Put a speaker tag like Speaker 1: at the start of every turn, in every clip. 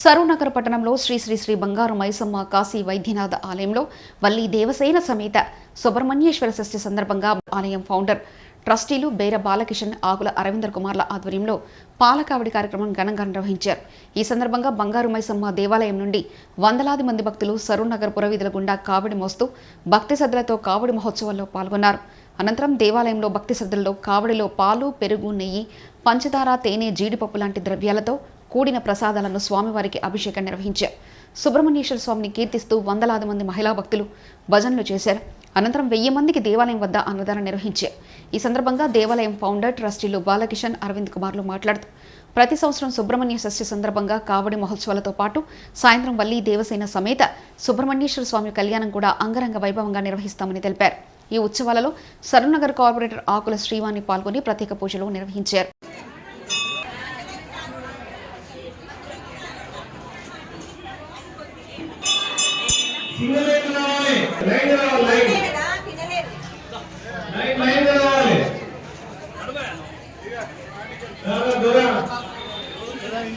Speaker 1: సరూనగర్ పట్టణంలో శ్రీ శ్రీ శ్రీ బంగారు మైసమ్మ కాశీ వైద్యనాథ ఆలయంలో వల్లి దేవసేన సమేత సుబ్రహ్మణ్యేశ్వర షష్ఠి సందర్భంగా ఆలయం ఫౌండర్ ట్రస్టీలు బేర బాలకిషన్ ఆకుల అరవిందర్ కుమార్ల ఆధ్వర్యంలో పాలకావిడి కార్యక్రమం ఘనంగా నిర్వహించారు. ఈ సందర్భంగా బంగారు మైసమ్మ దేవాలయం నుండి వందలాది మంది భక్తులు సరూనగర్ పురవీధుల గుండా కావడి మోస్తూ భక్తి శ్రద్ధలతో కావడి మహోత్సవాల్లో పాల్గొన్నారు. అనంతరం దేవాలయంలో భక్తి శ్రద్ధల్లో కావడిలో పాలు పెరుగు నెయ్యి పంచదార తేనె జీడిపప్పు లాంటి ద్రవ్యాలతో కూడిన ప్రసాదాలను స్వామివారికి అభిషేకం నిర్వహించారు సుబ్రహ్మణ్యేశ్వర స్వామిని కీర్తిస్తూ వందలాది మంది మహిళా భక్తులు భజనలు చేశారు. అనంతరం వెయ్యి మందికి దేవాలయం వద్ద అన్నదానం నిర్వహించారు ఈ సందర్భంగా దేవాలయం ఫౌండర్ ట్రస్టీలు బాలకిషన్ అరవింద్ కుమార్లు మాట్లాడుతూ ప్రతి సంవత్సరం సుబ్రహ్మణ్య షష్ఠి సందర్భంగా కావడి మహోత్సవాలతో పాటు సాయంత్రం వల్లి దేవసేన సమేత సుబ్రహ్మణ్యేశ్వర స్వామి కళ్యాణం కూడా అంగరంగ వైభవంగా నిర్వహిస్తామని తెలిపారు. ఈ ఉత్సవాలలో సరూనగర్ కార్పొరేటర్ ఆకుల శ్రీవాణి పాల్గొని ప్రత్యేక పూజలు నిర్వహించారు.
Speaker 2: సింగిల్ లైన్ రావాలి లైన్ రావాలి లైన్. లైన్ లైన్ రావాలి చాలా దూరం. లైన్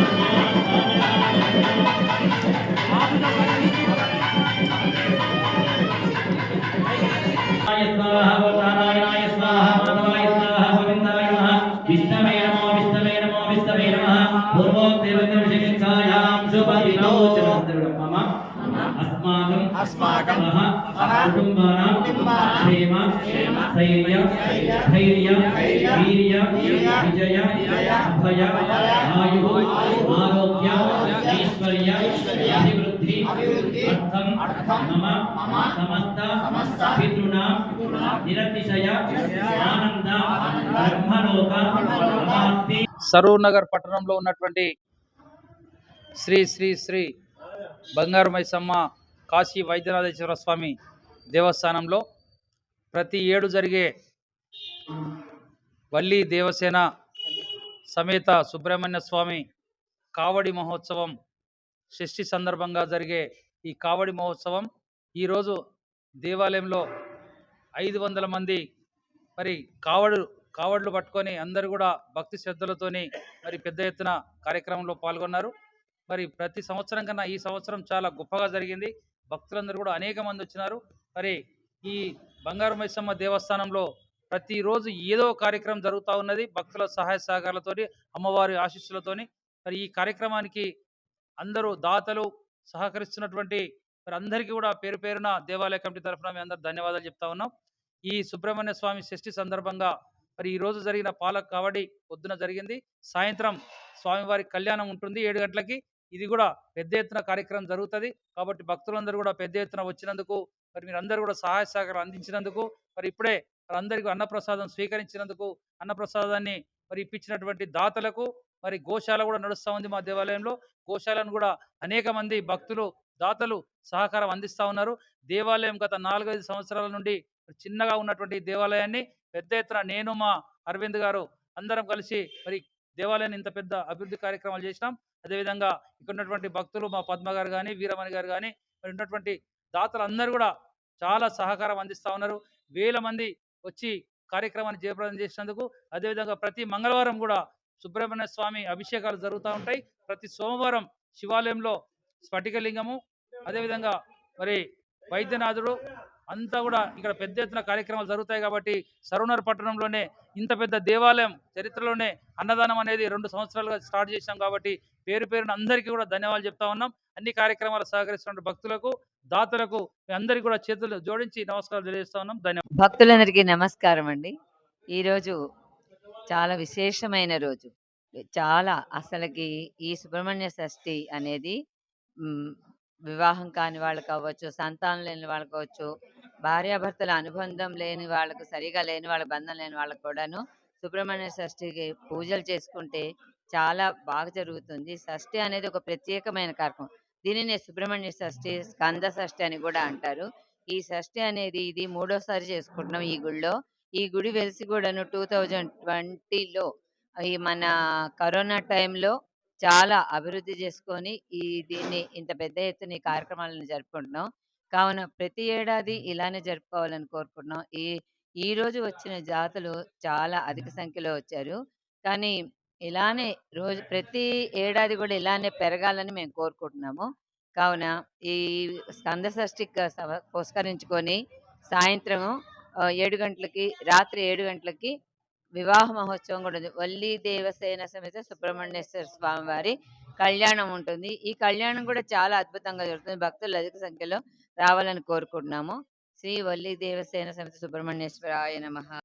Speaker 3: विष्णवे
Speaker 4: नमो
Speaker 3: विष्णवे
Speaker 4: नमो
Speaker 3: विष्णवे
Speaker 4: नमः
Speaker 3: पूर्वोक्तदेवकर्षिकायां
Speaker 4: सुपतिनो
Speaker 3: च
Speaker 4: मम
Speaker 3: अस्माकम्
Speaker 4: अस्माकम्
Speaker 3: कुटुम्बानां
Speaker 4: क्षेम
Speaker 3: स्थैर्य
Speaker 4: धैर्य
Speaker 3: वीर्य
Speaker 4: विजय
Speaker 3: अभय
Speaker 4: आयुः
Speaker 3: आरोग्य
Speaker 4: ऐश्वर्य
Speaker 3: अभिवृद्धि
Speaker 4: అభివృద్ధి
Speaker 3: అభివృద్ధి
Speaker 4: అర్థం
Speaker 3: అర్థం
Speaker 4: మమ
Speaker 3: మమ
Speaker 4: సమస్త
Speaker 3: సమస్త
Speaker 4: పితృణాం నిరతిశయ ఆనంద బ్రహ్మలోక
Speaker 5: సరూర్ నగర్ పట్టణంలో ఉన్నటువంటి శ్రీ శ్రీ శ్రీ బంగారు మైసమ్మ కాశీ వైద్యనాథేశ్వర స్వామి దేవస్థానంలో ప్రతి ఏడు జరిగే వల్లి దేవసేన సమేత సుబ్రహ్మణ్య స్వామి కావడి మహోత్సవం షష్ఠి సందర్భంగా జరిగే ఈ కావడి మహోత్సవం ఈరోజు దేవాలయంలో ఐదు వందల మంది మరి కావడు కావడులు పట్టుకొని అందరూ కూడా భక్తి శ్రద్ధలతోని మరి పెద్ద ఎత్తున కార్యక్రమంలో పాల్గొన్నారు. మరి ప్రతి సంవత్సరం కన్నా ఈ సంవత్సరం చాలా గొప్పగా జరిగింది. భక్తులందరూ కూడా అనేక మంది వచ్చినారు. మరి ఈ బంగారు మైసమ్మ దేవస్థానంలో ప్రతిరోజు ఏదో కార్యక్రమం జరుగుతూ ఉన్నది. భక్తుల సహాయ సహకారాలతోని అమ్మవారి ఆశీస్సులతోని. మరి ఈ కార్యక్రమానికి అందరూ దాతలు సహకరిస్తున్నటువంటి మరి అందరికీ కూడా పేరు పేరున దేవాలయ కమిటీ తరఫున మేము అందరూ ధన్యవాదాలు చెప్తా ఉన్నాం. ఈ సుబ్రహ్మణ్య స్వామి షష్ఠి సందర్భంగా మరి ఈ రోజు జరిగిన పాలక కావడి పొద్దున జరిగింది. సాయంత్రం స్వామివారి కళ్యాణం ఉంటుంది. ఏడు గంటలకి ఇది కూడా పెద్ద ఎత్తున కార్యక్రమం జరుగుతుంది. కాబట్టి భక్తులందరూ కూడా పెద్ద ఎత్తున వచ్చినందుకు మరి మీరందరూ కూడా సహాయ సహకారం అందించినందుకు మరి ఇప్పుడే అందరికీ అన్నప్రసాదం స్వీకరించినందుకు అన్నప్రసాదాన్ని మరి ఇప్పించినటువంటి దాతలకు మరి గోశాల కూడా నడుస్తూ ఉంది మా దేవాలయంలో. గోశాలను కూడా అనేక మంది భక్తులు దాతలు సహకారం అందిస్తూ ఉన్నారు. దేవాలయం గత నాలుగైదు సంవత్సరాల నుండి చిన్నగా ఉన్నటువంటి దేవాలయాన్ని పెద్ద ఎత్తున నేను మా అరవింద్ గారు అందరం కలిసి మరి దేవాలయాన్ని ఇంత పెద్ద అభివృద్ధి కార్యక్రమాలు చేసినాం. అదేవిధంగా ఇక్కడ ఉన్నటువంటి భక్తులు మా పద్మ గారు కానీ వీరమణి గారు కానీ మరి ఉన్నటువంటి దాతలు అందరూ కూడా చాలా సహకారం అందిస్తా ఉన్నారు. వేల మంది వచ్చి కార్యక్రమాన్ని జయప్రదం చేసినందుకు అదేవిధంగా ప్రతి మంగళవారం కూడా సుబ్రహ్మణ్య స్వామి అభిషేకాలు జరుగుతూ ఉంటాయి. ప్రతి సోమవారం శివాలయంలో స్ఫటికలింగము అదేవిధంగా మరి వైద్యనాథుడు అంతా కూడా ఇక్కడ పెద్ద ఎత్తున కార్యక్రమాలు జరుగుతాయి కాబట్టి సరవనర్ పట్టణంలోనే ఇంత పెద్ద దేవాలయం చరిత్రలోనే అన్నదానం అనేది రెండు సంవత్సరాలుగా స్టార్ట్ చేశాం కాబట్టి పేరు పేరున అందరికీ కూడా ధన్యవాదాలు చెప్తా ఉన్నాం. అన్ని కార్యక్రమాలు సహకరిస్తున్న భక్తులకు దాతలకు అందరికీ కూడా చేతులు జోడించి నమస్కారం తెలియజేస్తా ఉన్నాం. ధన్యవాదాలు.
Speaker 3: భక్తులందరికీ నమస్కారం అండి. ఈరోజు చాలా విశేషమైన రోజు. చాలా అసలుకి ఈ సుబ్రహ్మణ్య షష్ఠి అనేది మ్, వివాహం కాని వాళ్ళకి అవ్వచ్చు సంతానం లేని వాళ్ళకి అవ్వచ్చు భార్యాభర్తల అనుబంధం లేని వాళ్ళకు సరిగా లేని వాళ్ళ బంధం లేని వాళ్ళకి కూడాను సుబ్రహ్మణ్య షష్ఠికి పూజలు చేసుకుంటే చాలా బాగా జరుగుతుంది. షష్ఠి అనేది ఒక ప్రత్యేకమైన కార్యక్రమం. దీనిని సుబ్రహ్మణ్య షష్ఠి స్కంద షష్ఠి అని కూడా అంటారు. ఈ షష్ఠి అనేది ఇది మూడోసారి చేసుకుంటున్నాం ఈ గుడిలో ఈ గుడి వెలిసి కూడాను టూ థౌజండ్ ట్వంటీలో ఈ మన కరోనా టైంలో చాలా అభివృద్ధి చేసుకొని ఈ దీన్ని ఇంత పెద్ద ఎత్తున ఈ కార్యక్రమాలను జరుపుకుంటున్నాం. కావున ప్రతి ఏడాది ఇలానే జరుపుకోవాలని కోరుకుంటున్నాం. ఈ ఈ రోజు వచ్చిన జాతులు చాలా అధిక సంఖ్యలో వచ్చారు. కానీ ఇలానే రోజు ప్రతి ఏడాది కూడా ఇలానే పెరగాలని మేము కోరుకుంటున్నాము. కావున ఈ స్కంద షష్ఠి పురస్కరించుకొని సాయంత్రం ఏడు గంటలకి రాత్రి ఏడు గంటలకి వివాహ మహోత్సవం కూడా ఉంది. వల్లి దేవసేన సమేత సుబ్రహ్మణ్యేశ్వర స్వామి వారి కళ్యాణం ఉంటుంది. ఈ కళ్యాణం కూడా చాలా అద్భుతంగా జరుగుతుంది. భక్తులు అధిక సంఖ్యలో రావాలని కోరుకుంటున్నాము. శ్రీ వల్లి దేవసేన సమేత సుబ్రహ్మణ్యేశ్వరాయ నమ.